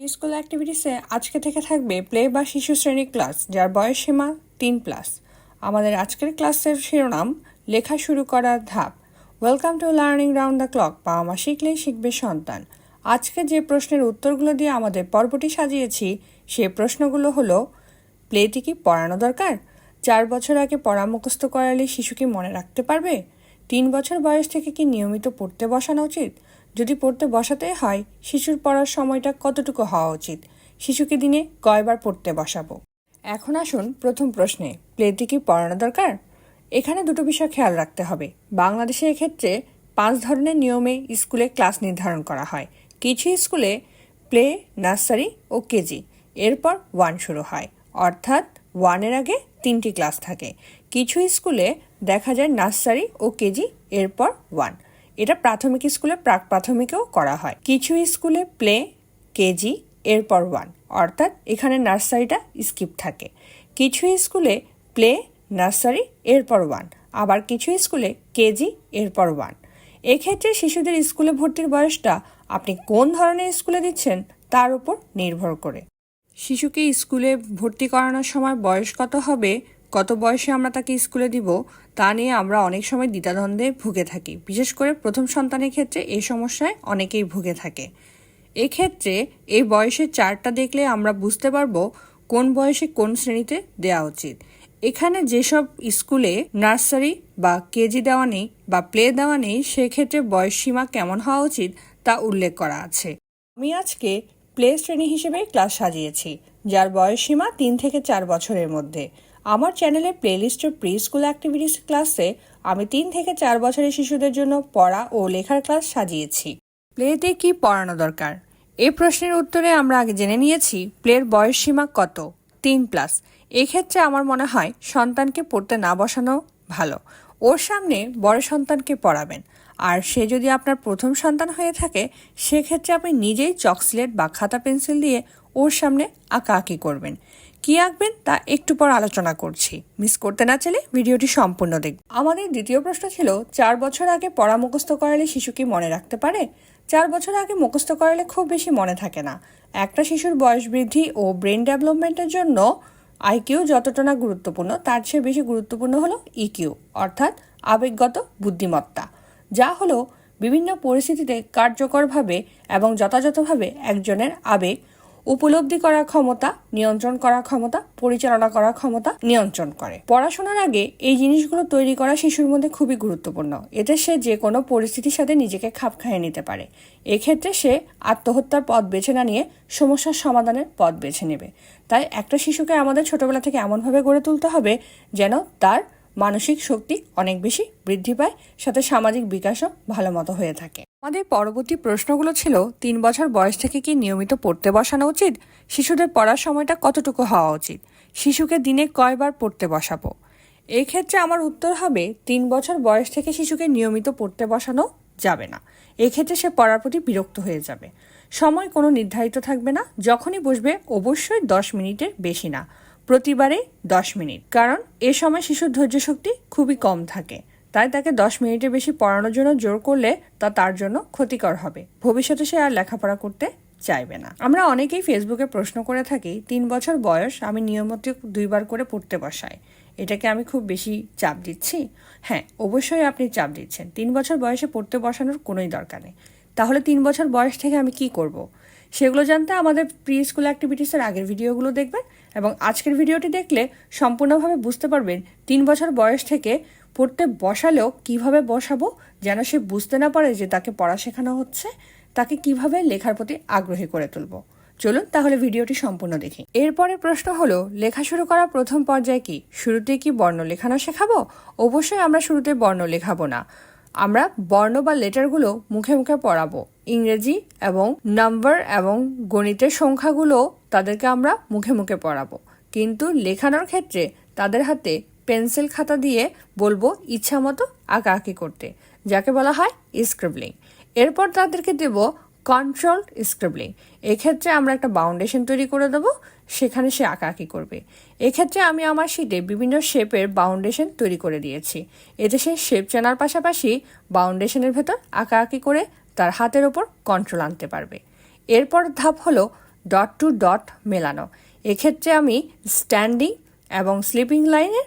School অ্যাক্টিভিটিসে আজকে থেকে থাকবে প্লে বা শিশু শ্রেণি ক্লাস যার বয়স সীমা তিন প্লাস আমাদের আজকের ক্লাসের শিরোনাম, লেখা শুরু করার ধাপ। Welcome to learning round the clock বাবা মা শিখলেই শিখবে সন্তান। আজকে যে প্রশ্নের উত্তরগুলো দিয়ে আমাদের পর্বটি সাজিয়েছি, সে প্রশ্নগুলো হলো প্লেটি কি পড়ানো দরকার? চার বছর আগে পড়া মুখস্থ করালে শিশু কি মনে রাখতে পারবে? তিন বছর বয়স থেকে কি নিয়মিত পড়তে বসানো উচিত? যদি পড়তে বসাতে হয়, শিশুর পড়ার সময়টা কতটুকু হওয়া উচিত? শিশুকে দিনে কয়বার পড়তে বসাবো? এখন আসুন প্রথম প্রশ্নে প্লেটি কি পড়ানো দরকার? এখানে দুটো বিষয় খেয়াল রাখতে হবে। বাংলাদেশে এক্ষেত্রে পাঁচ ধরনের নিয়মে স্কুলে ক্লাস নির্ধারণ করা হয়। কিছু স্কুলে প্লে, নার্সারি ও কেজি। এরপর ওয়ান শুরু হয়। অর্থাৎ ওয়ানের আগে তিনটি ক্লাস থাকে। কিছু স্কুলে দেখা যায় নার্সারি ও কেজি, এরপর ওয়ান। এটা প্রাথমিক স্কুলে প্রাক প্রাথমিকেও করা হয়। কিছু স্কুলে প্লে, কেজি, এরপর ওয়ান। অর্থাৎ এখানে নার্সারিটা স্কিপ থাকে। কিছু স্কুলে প্লে, নার্সারি, এরপর ওয়ান। আবার কিছু স্কুলে কেজি, এরপর ওয়ান। এক্ষেত্রে শিশুদের স্কুলে ভর্তির বয়সটা আপনি কোন ধরনের স্কুলে দিচ্ছেন তার উপর নির্ভর করে। শিশুকে স্কুলে ভর্তি করানোর সময় বয়স কত হবে কত বয়সে আমরা তাকে স্কুলে দিব, তা নিয়ে আমরা অনেক সময় দ্বিধাদ্বন্দ্বে ভুগে থাকি। বিশেষ করে প্রথম সন্তানের ক্ষেত্রে এই সমস্যায় অনেকেই ভুগে থাকে। এক্ষেত্রে এই বয়সের চারটা দেখলে আমরা বুঝতে পারব কোন বয়সে কোন শ্রেণীতে দেওয়া উচিত। এখানে যেসব স্কুলে নার্সারি বা কেজি দেওয়া নেই বা প্লে দেওয়া নেই, সেক্ষেত্রে বয়স সীমা কেমন হওয়া উচিত তা উল্লেখ করা আছে। আমি আজকে প্লে শ্রেণি হিসেবে ক্লাস সাজিয়েছি, যার বয়স সীমা তিন থেকে চার বছরের মধ্যে। আমার চ্যানেলে প্লেলিস্টের প্রি স্কুল অ্যাক্টিভিটিস ক্লাসে আমি তিন থেকে চার বছরের শিশুদের জন্য পড়া ও লেখার ক্লাস সাজিয়েছি। প্লেতে কি পড়ানো দরকার? এ প্রশ্নের উত্তরে আমরা আগে জেনে নিয়েছি প্লের বয়স সীমা কত? তিন প্লাস এক্ষেত্রে আমার মনে হয় সন্তানকে পড়তে না বসানো ভালো। ওর সামনে বড় সন্তানকে পড়াবেন। আর সে যদি আপনার প্রথম সন্তান হয়ে থাকে, সেক্ষেত্রে আপনি নিজেই চকসলেট বা খাতা পেন্সিল দিয়ে ওর সামনে আঁকাআঁকি করবেন। কি আঁকবেন তা একটু পর আলোচনা করছি। মিস করতে না চাইলে ভিডিওটি সম্পূর্ণ দেখব আমাদের দ্বিতীয় প্রশ্ন ছিল, চার বছর আগে পড়া মুখস্থ করালে শিশু কি মনে রাখতে পারে? চার বছর আগে মুখস্থ করালে খুব বেশি মনে থাকে না। একটা শিশুর বয়স বৃদ্ধি ও ব্রেন ডেভেলপমেন্টের জন্য আইকিউ যতটা না গুরুত্বপূর্ণ, তার চেয়ে বেশি গুরুত্বপূর্ণ হলো ইকিউ অর্থাৎ আবেগগত বুদ্ধিমত্তা। যা হলো বিভিন্ন পরিস্থিতিতে কার্যকরভাবে এবং যথাযথভাবে একজনের আবেগ উপলব্ধি করার ক্ষমতা, নিয়ন্ত্রণ করার ক্ষমতা, পরিচালনা করার ক্ষমতা নিয়ন্ত্রণ করে। পড়াশোনার আগে এই জিনিসগুলো তৈরি করা শিশুর মধ্যে খুবই গুরুত্বপূর্ণ। এতে সে যে কোনো পরিস্থিতির সাথে নিজেকে খাপ খাইয়ে নিতে পারে। এক্ষেত্রে সে আত্মহত্যার পথ বেছে না নিয়ে সমস্যার সমাধানের পথ বেছে নেবে। তাই একটা শিশুকে আমাদের ছোটবেলা থেকে এমনভাবে গড়ে তুলতে হবে যেন তার মানসিক শক্তি অনেক বেশি বৃদ্ধি পায়, সাথে সামাজিক বিকাশও ভালো মতো হয়ে থাকে। আমাদের পরবর্তী প্রশ্নগুলো ছিল, তিন বছর বয়স থেকে কি নিয়মিত পড়তে বসানো উচিত? শিশুদের পড়ার সময়টা কতটুকু হওয়া উচিত? শিশুকে দিনে কয়বার পড়তে বসাবো? এই ক্ষেত্রে আমার উত্তর হবে, তিন বছর বয়স থেকে শিশুকে নিয়মিত পড়তে বসানো যাবে না। এক্ষেত্রে সে পড়ার প্রতি বিরক্ত হয়ে যাবে। সময় কোনো নির্ধারিত থাকবে না। যখনই বসবে, অবশ্যই দশ মিনিটের বেশি না। প্রতিবারে দশ মিনিট। কারণ এ সময় শিশুর ধৈর্য শক্তি খুবই কম থাকে। তাই তাকে দশ মিনিটের বেশি পড়ানোর জন্য জোর করলে তা তার জন্য ক্ষতিকর হবে। ভবিষ্যতে সে আর লেখাপড়া করতে চাইবে না। আমরা অনেকেই ফেসবুকে প্রশ্ন করে থাকি, তিন বছর বয়স, আমি নিয়মিত দুইবার করে পড়তে বসাই। এটাকে আমি খুব বেশি চাপ দিচ্ছি? হ্যাঁ অবশ্যই আপনি চাপ দিচ্ছেন। তিন বছর বয়সে পড়তে বসানোর কোনোই দরকার নেই। তাহলে তিন বছর বয়স থেকে আমি কি করব। সেগুলো জানতে আমাদের প্রি স্কুল অ্যাক্টিভিটিসের আগের ভিডিওগুলো দেখবেন এবং আজকের ভিডিওটি দেখলে সম্পূর্ণভাবে বুঝতে পারবেন তিন বছর বয়স থেকে পড়তে বসালেও কীভাবে বসাবো যেন সে বুঝতে না পারে যে তাকে পড়া শেখানো হচ্ছে, তাকে কীভাবে লেখার প্রতি আগ্রহী করে তুলব। চলুন তাহলে ভিডিওটি সম্পূর্ণ দেখি। এরপরে প্রশ্ন হলো, লেখা শুরু করা প্রথম পর্যায়ে কি? শুরুতে কি বর্ণ লেখানো শেখাবো? অবশ্যই আমরা শুরুতে বর্ণ লেখাবো না। আমরা বর্ণ বা লেটারগুলো মুখে মুখে পড়াবো। ইংরেজি এবং নাম্বার এবং গণিতের সংখ্যাগুলো তাদেরকে আমরা মুখে মুখে পড়াবো। কিন্তু লেখানোর ক্ষেত্রে তাদের হাতে পেন্সিল, খাতা দিয়ে বলব ইচ্ছা মতো আঁকাআঁকি করতে, যাকে বলা হয় স্ক্রিবলিং। এরপর তাদেরকে দেব কন্ট্রোল স্ক্রিবলিং। এক্ষেত্রে আমরা একটা বাউন্ডেশন তৈরি করে দেবো, সেখানে সে আঁকাআঁকি করবে। এক্ষেত্রে আমি আমার শিটে বিভিন্ন শেপের বাউন্ডেশন তৈরি করে দিয়েছি। এতে সে শেপ চেনার পাশাপাশি বাউন্ডেশনের ভেতর আঁকাআঁকি করে তার হাতের ওপর কন্ট্রোল আনতে পারবে। এরপর ধাপ হলো ডট টু ডট মেলানো। এক্ষেত্রে আমি স্ট্যান্ডিং এবং স্লিপিং লাইনের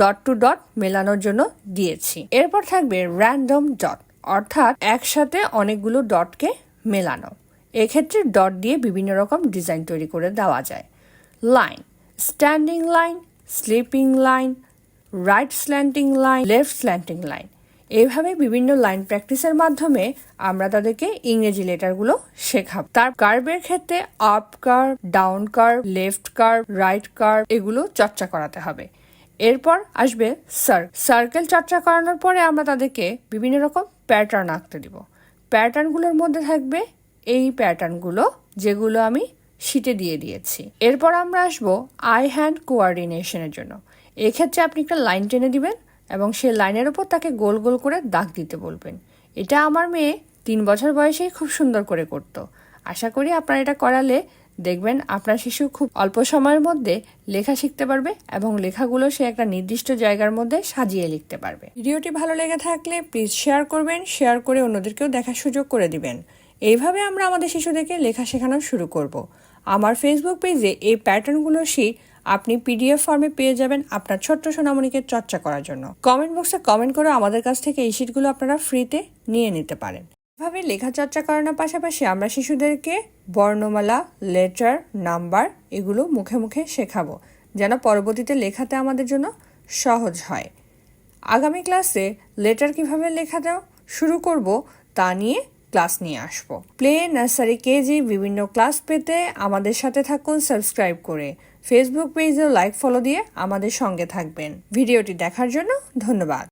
ডট টু ডট মেলানোর জন্য দিয়েছি। এরপর থাকবে র্যান্ডম ডট অর্থাৎ একসাথে অনেকগুলো ডটকে মেলানো। এক্ষেত্রে ডট দিয়ে বিভিন্ন রকম ডিজাইন তৈরি করে দেওয়া যায়। Line standing line sleeping line right slanting line left slanting line এইভাবে বিভিন্ন লাইন প্র্যাকটিসের মাধ্যমে আমরা তাদেরকে ইংরেজি লেটারগুলো শেখাব। তার কার্ভের ক্ষেত্রে up curve down curve left curve right curve এগুলো চর্চা করাতে হবে। এরপর আসবে সার্ক সার্কেল চর্চা করানোর পরে আমরা তাদেরকে বিভিন্ন রকম প্যাটার্ন আঁকতে দিব। প্যাটার্নগুলোর মধ্যে থাকবে এই প্যাটার্নগুলো যেগুলো আমি শিটে দিয়ে দিয়েছি। এরপর আমরা আসব আই হ্যান্ড কোয়ার্ডিনেশনের জন্য। এক্ষেত্রে আপনি একটা লাইন টেনে দিবেন এবং সে লাইনের ওপর তাকে গোল গোল করে দাগ দিতে বলবেন। এটা আমার মেয়ে তিন বছর বয়সেই খুব সুন্দর করে করত। আশা করি আপনারা এটা করালে দেখবেন আপনার শিশু খুব অল্প সময়ের মধ্যে লেখা শিখতে পারবে এবং লেখাগুলো সে একটা নির্দিষ্ট জায়গার মধ্যে সাজিয়ে লিখতে পারবে। ভিডিওটি ভালো লেগে থাকলে প্লিজ শেয়ার করবেন, শেয়ার করে অন্যদেরকেও দেখার সুযোগ করে দিবেন। এইভাবে আমরা আমাদের শিশুদেরকে লেখা শেখানো শুরু করব। আমার ফেসবুক পেজে এই প্যাটার্নগুলো শিট আপনি পিডিএফ ফর্মে পেয়ে যাবেন আপনার ছোট্ট সোনামণিকে চর্চা করার জন্য। কমেন্ট বক্সে কমেন্ট করে আমাদের কাছ থেকে এই শিটগুলো আপনারা ফ্রিতে নিয়ে নিতে পারেন। এভাবে লেখা চর্চা করানোর পাশাপাশি আমরা শিশুদেরকে বর্ণমালা লেটার নাম্বার এগুলো মুখে মুখে শেখাবো, যেন পরবর্তীতে লেখাতে আমাদের জন্য সহজ হয়। আগামী ক্লাসে লেটার কীভাবে লেখা দেওয়া শুরু করব তা নিয়ে ক্লাস নিয়ে আসব। প্লে নার্সারি কেজি বিভিন্ন ক্লাস পেতে আমাদের সাথে থাকুন সাবস্ক্রাইব করে। ফেসবুক পেজে লাইক ফলো দিয়ে আমাদের সঙ্গে থাকবেন। ভিডিওটি দেখার জন্য ধন্যবাদ।